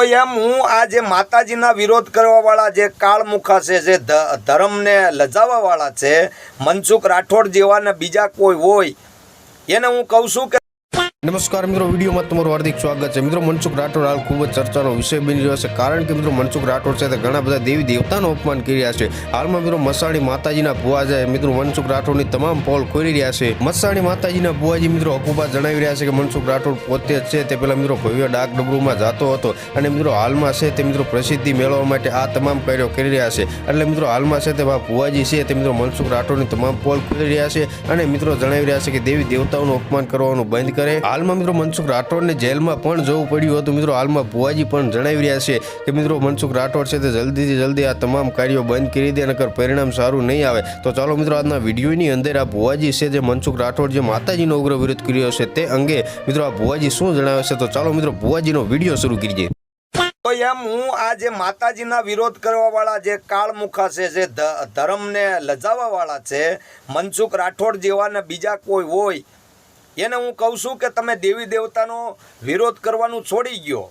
તો એમ હું આ જે માતાજીના વિરોધ કરવાવાળા જે કાળમુખા છે, જે ધર્મને લજાવવાવાળા છે, મનસુખ રાઠોડ જેવા ને બીજા કોઈ હોય, એને હું કહું છું કે નમસ્કાર મિત્રો, વિડીયોમાં તમારું હાર્દિક સ્વાગત છે. મિત્રો, મનસુખ રાઠોડ હાલ ખૂબ જ ચર્ચાનો વિષય બની રહ્યો છે. કારણ કે મિત્રો, મનસુખ રાઠોડ છે તે ઘણા બધા દેવી દેવતાનું અપમાન કરી રહ્યા છે. હાલમાં મિત્રો, મસાણી માતાજીના ભુવા છે મિત્રો, મનસુખ રાઠોડની તમામ પોલ ખોલી રહ્યા છે. મસાણી માતાજીના ભુવાજી મિત્રો અકુબા જણાવી રહ્યા છે કે મનસુખ રાઠોડ પોતે જ છે તે પહેલા મિત્રો, ભવ્ય ડાક ડબરૂમાં જતો હતો અને મિત્રો, હાલમાં છે તે મિત્રો, પ્રસિદ્ધિ મેળવવા માટે આ તમામ કાર્યો કરી રહ્યા છે. એટલે મિત્રો, હાલમાં છે તે આ ભુવાજી છે તે મિત્રો, મનસુખ રાઠોડની તમામ પોલ ખોલી રહ્યા છે અને મિત્રો જણાવી રહ્યા છે કે દેવી દેવતાઓનું અપમાન કરવાનું બંધ કરે. હાલમાં મિત્રો મનસુખ રાઠોડને જેલમાં પણ જવું પડ્યું હતું. મિત્રો હાલમાં ભુવાજી પણ જણાવી રહ્યા છે કે મિત્રો મનસુખ રાઠોડ છે તે જલ્દીથી જલ્દી આ તમામ કાર્યો બંધ કરી દે નકર પરિણામ સારું નહીં આવે, તો ચાલો મિત્રો આજના વિડીયોની અંદર આ ભુવાજી છે જે મનસુખ રાઠોડ જે માતાજીનો ઉગ્ર વિરોધ કર્યો છે તે અંગે મિત્રો આ ભુવાજી શું જણાવે છે? તો ચાલો મિત્રો ભુવાજીનો વીડિયો શરૂ કરીએ. તો એમ હું આ જે માતાજીના વિરોધ કરવાવાળા જે કાળમુખા છે જે ધર્મને લજાવવાવાળા છે, મનસુખ રાઠોડ જેવા ને બીજા કોઈ હોય એને હું કહું છું કે તમે દેવી દેવતાનો વિરોધ કરવાનું છોડી ગયો.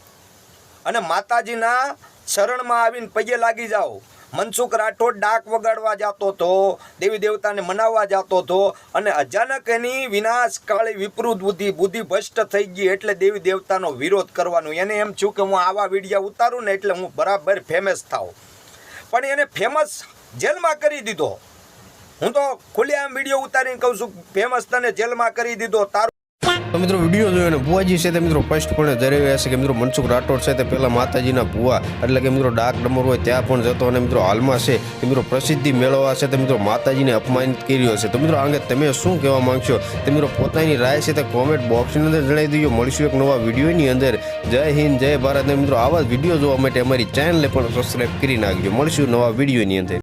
અને માતાજીના શરણમાં આવીને પગે લાગી જાઓ. મનસુખ રાઠોડ ડાક વગાડવા જતો હતો, દેવી દેવતાને મનાવવા જતો હતો, અને અચાનક એની વિનાશ કાળી વિપૃત બુદ્ધિ બુદ્ધિ ભ્રષ્ટ થઈ ગઈ એટલે દેવી દેવતાનો વિરોધ કરવાનો. એને એમ છું કે હું આવા વિડીયા ઉતારું ને એટલે હું બરાબર ફેમસ થાઉં. પણ એને ફેમસ જેલમાં કરી દીધો. હું તો ખુલ્લેઆમ વીડિયો ઉતારીને કહું છું ફેમસ તને જેલમાં કરી દીધો, તારું તો મિત્રો વીડિયો જોયો ને ભુવાજી છે તે મિત્રો સ્પષ્ટપણે જણાવી છે કે મિત્રો મનસુખ રાઠોડ છે તે પહેલાં માતાજીના ભુવા, એટલે કે મિત્રો ડાક ડમર હોય ત્યાં પણ જતો અને મિત્રો હાલમાં છે કે મિત્રો પ્રસિદ્ધિ મેળવવા છે તે મિત્રો માતાજીને અપમાનિત કર્યો છે. તો મિત્રો આ અંગે તમે શું કહેવા માંગશો? તે મિત્રો પોતાની રાય છે તે કોમેન્ટ બોક્સની અંદર જણાવી દીધો મળીશું એક નવા વિડીયોની અંદર. જય હિન્દ, જય ભારત. મિત્રો આવા જ વીડિયો જોવા માટે અમારી ચેનલને પણ સબસ્ક્રાઈબ કરી નાખજો. મળીશું નવા વિડીયોની અંદર.